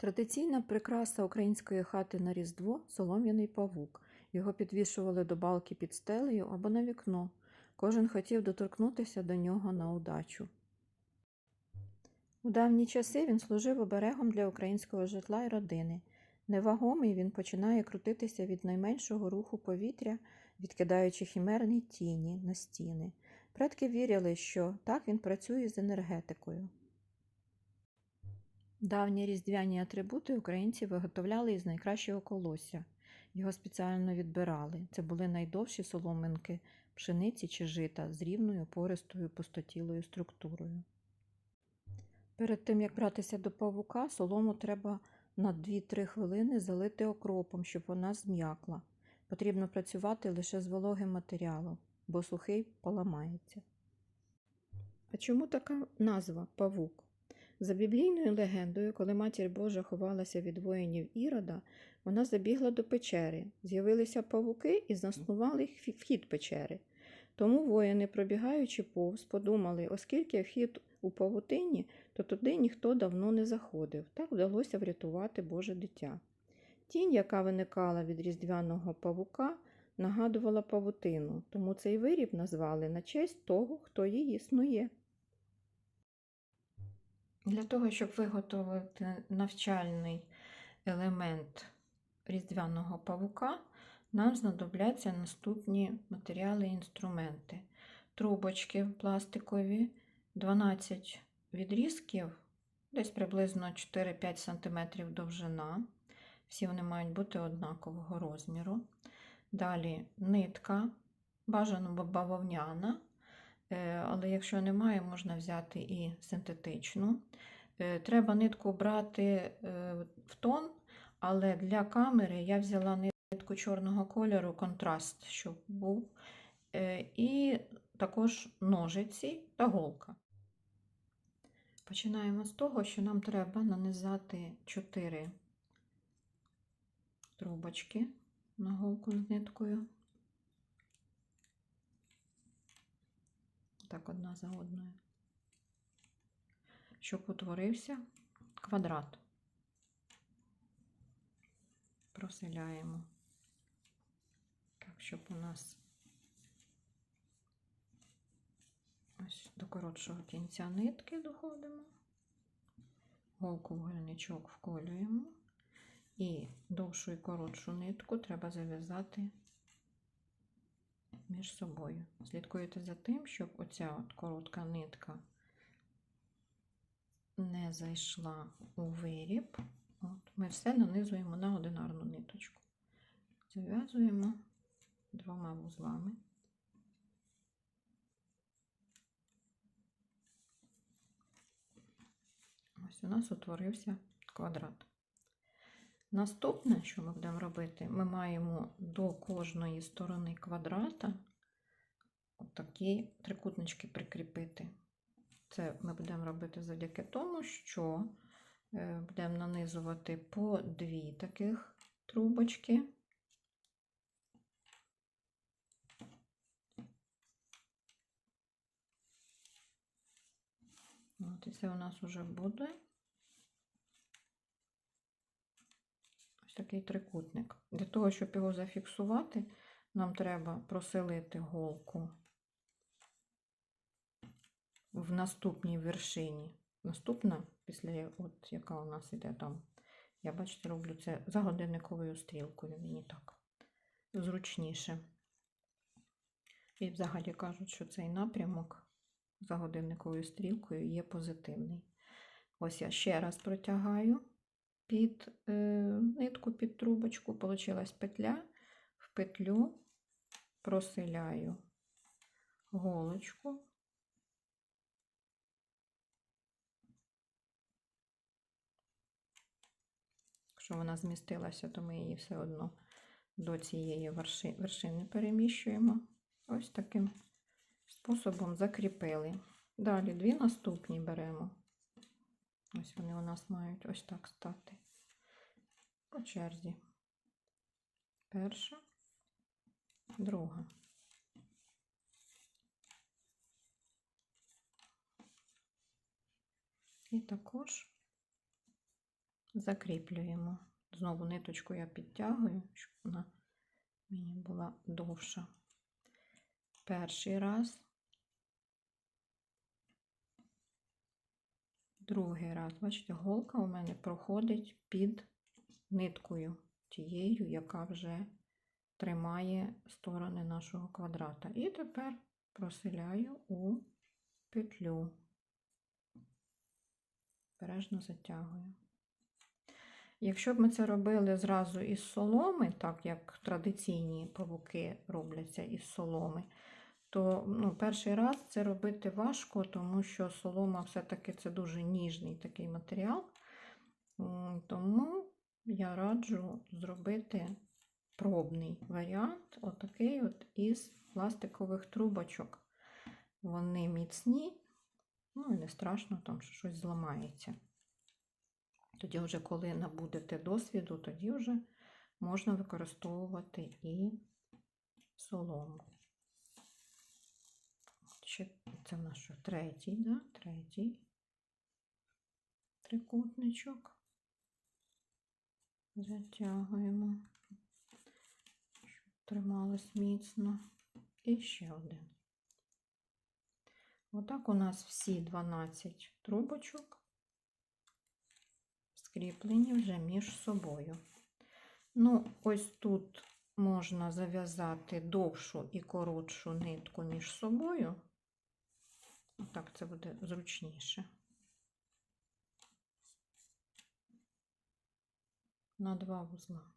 Традиційна прикраса української хати на Різдво солом'яний павук. Його підвішували до балки під стелею або на вікно. Кожен хотів доторкнутися до нього на удачу. У давні часи він служив оберегом для українського житла і родини. Невагомий він починає крутитися від найменшого руху повітря, відкидаючи хімерні тіні на стіни. Предки вірили, що так він працює з енергетикою. Давні різдвяні атрибути українці виготовляли із найкращого колосся. Його спеціально відбирали. Це були найдовші соломинки пшениці чи жита з рівною пористою пустотілою структурою. Перед тим, як братися до павука, солому треба на 2-3 хвилини залити окропом, щоб вона зм'якла. Потрібно працювати лише з вологим матеріалом, бо сухий поламається. А чому така назва павук? За біблійною легендою, коли матір Божа ховалася від воїнів Ірода, вона забігла до печери. З'явилися павуки і заснували вхід печери. Тому воїни, пробігаючи повз, подумали, оскільки вхід у павутині, то туди ніхто давно не заходив. Так вдалося врятувати Боже дитя. Тінь, яка виникала від різдвяного павука, нагадувала павутину, тому цей виріб назвали на честь того, хто її снує. Для того, щоб виготовити навчальний елемент різдвяного павука, нам знадобляться наступні матеріали і інструменти. Трубочки пластикові, 12 відрізків, десь приблизно 4-5 см довжина. Всі вони мають бути однакового розміру. Далі нитка, бажано бавовняна, але якщо немає, можна взяти і синтетичну. Е, Треба нитку брати е, в тон, але для камери я взяла нитку чорного кольору, контраст, щоб був, Е, і також ножиці та голка. Починаємо з того, що нам треба нанизати 4 трубочки на голку з ниткою. Так одна за одною, щоб утворився квадрат. Проселяємо. Так, щоб у нас ось до коротшого кінця нитки доходимо, голку в гольничок вколюємо. І довшу і коротшу нитку треба зав'язати між собою. Слідкуєте за тим, щоб оця от коротка нитка не зайшла у виріб. От, Ми все нанизуємо на одинарну ниточку. Зав'язуємо двома вузлами. Ось у нас утворився квадрат. Наступне, що ми будемо робити, ми маємо до кожної сторони квадрата такі трикутнички прикріпити. Це ми будемо робити завдяки тому, що е, будемо нанизувати по дві таких трубочки. От, і це у нас вже буде такий трикутник. Для того, щоб його зафіксувати, нам треба проселити голку в наступній вершині. Наступна, після от яка у нас іде там. Я, бачите, роблю це за годинниковою стрілкою, мені так зручніше. І взагалі кажуть, що цей напрямок за годинниковою стрілкою є позитивний. Ось я ще раз протягаю під е, нитку, під трубочку, получилась петля, в петлю проселяю голочку. Якщо вона змістилася, то ми її все одно до цієї верши, вершини переміщуємо. Ось таким способом закріпили. Далі дві наступні беремо. Ось вони у нас мають ось так стати. По черзі. Перша, друга. І також закріплюємо. Знову ниточку я підтягую, щоб вона мені була довша. Перший раз. Другий раз, бачите, голка у мене проходить під ниткою тією, яка вже тримає сторони нашого квадрата. І тепер проселяю у петлю. Бережно затягую. Якщо б ми це робили зразу із соломи, так як традиційні павуки робляться із соломи, то ну, перший раз це робити важко, тому що солома все-таки це дуже ніжний такий матеріал. Тому я раджу зробити пробний варіант, отакий от із пластикових трубочок. Вони міцні, ну і не страшно, там що щось зламається. Тоді, вже, коли набудете досвіду, тоді вже можна використовувати і солому. Ще це що третій, да? третій трикутничок. Затягуємо, щоб трималось міцно. І ще один. Отак у нас всі 12 трубочок скріплені вже між собою. Ну, ось тут можна зав'язати довшу і коротшу нитку між собою. Так це буде зручніше. На два вузла.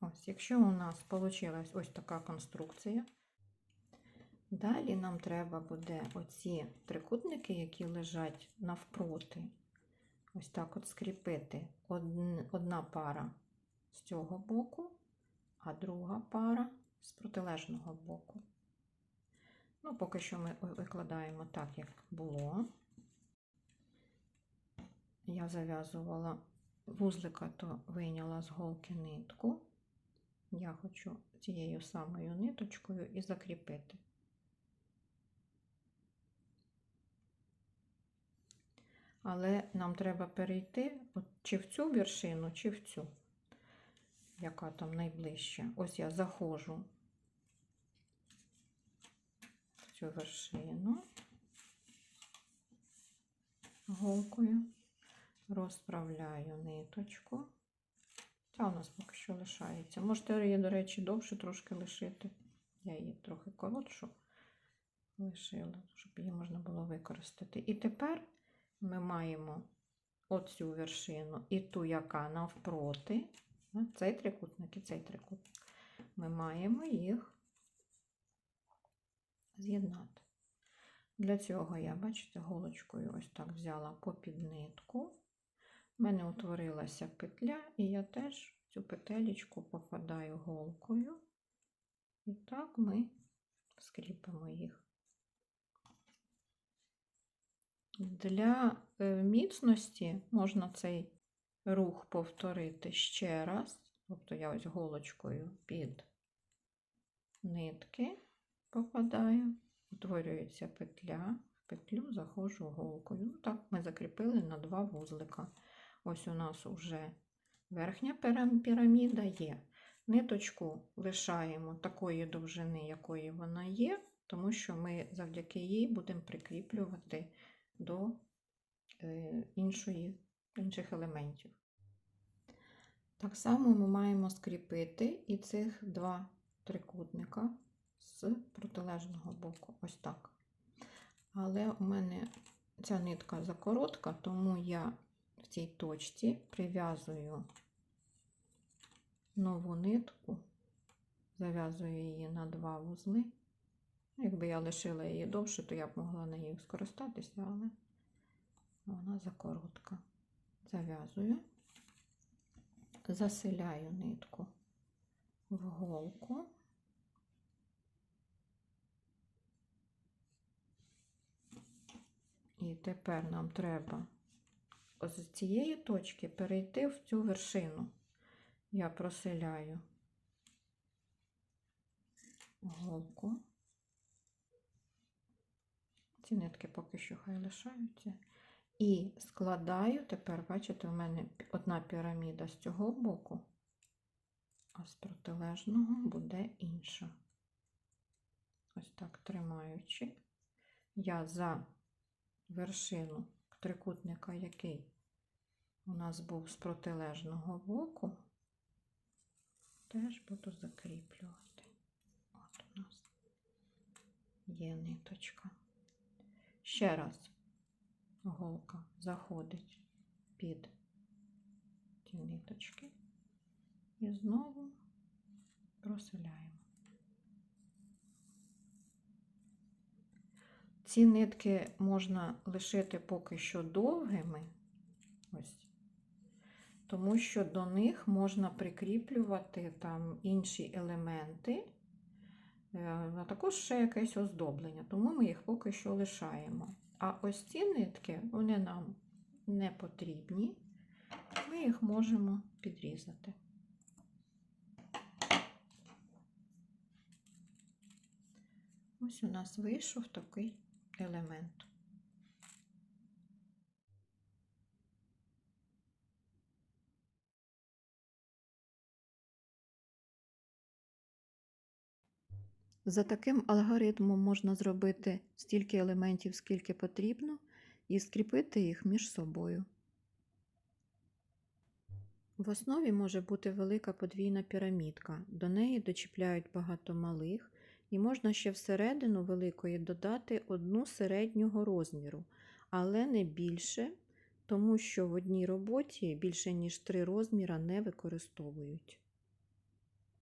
Ось, якщо у нас вийшла ось така конструкція, далі нам треба буде оці трикутники, які лежать навпроти, ось так от скріпити. Одна пара з цього боку, а друга пара з протилежного боку. Ну, поки що ми викладаємо так, як було. Я зав'язувала вузлика, то вийняла з голки нитку. Я хочу цією самою ниточкою і закріпити. Але нам треба перейти от, чи в цю вершину, чи в цю, яка там найближча. Ось я заходжу в цю вершину голкою, розправляю ниточку. Ця у нас поки що лишається. Можете її, до речі, довше трошки лишити. Я її трохи коротшу лишила, щоб її можна було використати. І тепер ми маємо оцю вершину і ту, яка навпроти, цей трикутник і цей трикутник. Ми маємо їх з'єднати. Для цього я, бачите, голочкою ось так взяла попід нитку. У мене утворилася петля, і я теж цю петелечку попадаю голкою. І так ми скріпимо їх. Для е, міцності можна цей рух повторити ще раз. Тобто я ось голочкою під нитки попадаю, утворюється петля, в петлю заходжу голкою. Ну, Так, ми закріпили на два вузлика. Ось у нас вже верхня піра- піраміда є. Ниточку лишаємо такої довжини, якої вона є, тому що ми завдяки їй будемо прикріплювати до е, іншої, інших елементів. Так само ми маємо скріпити і цих два трикутника з протилежного боку. Ось так. Але у мене ця нитка закоротка, тому я в цій точці прив'язую нову нитку, зав'язую її на два вузли. Якби я лишила її довше, то я б могла нею скористатися, але вона закоротка. Зав'язую, заселяю нитку в голку. І тепер нам треба з цієї точки перейти в цю вершину. Я проселяю голку ці нитки поки що хай лишаються. І складаю, тепер, бачите, у мене одна піраміда з цього боку, а з протилежного буде інша. Ось так тримаючи, я за вершину трикутника, який у нас був з протилежного боку, теж буду закріплювати. От у нас є ниточка. Ще раз голка заходить під ті ниточки і знову проселяємо. Ці нитки можна лишити поки що довгими, ось, тому що до них можна прикріплювати там інші елементи, е, а також ще якесь оздоблення, тому ми їх поки що лишаємо. А ось ці нитки, вони нам не потрібні, ми їх можемо підрізати. Ось у нас вийшов такий елемент. За таким алгоритмом можна зробити стільки елементів, скільки потрібно, і скріпити їх між собою. В основі може бути велика подвійна пірамідка. До неї дочіпляють багато малих, і можна ще всередину великої додати одну середнього розміру, але не більше, тому що в одній роботі більше ніж три розміра не використовують.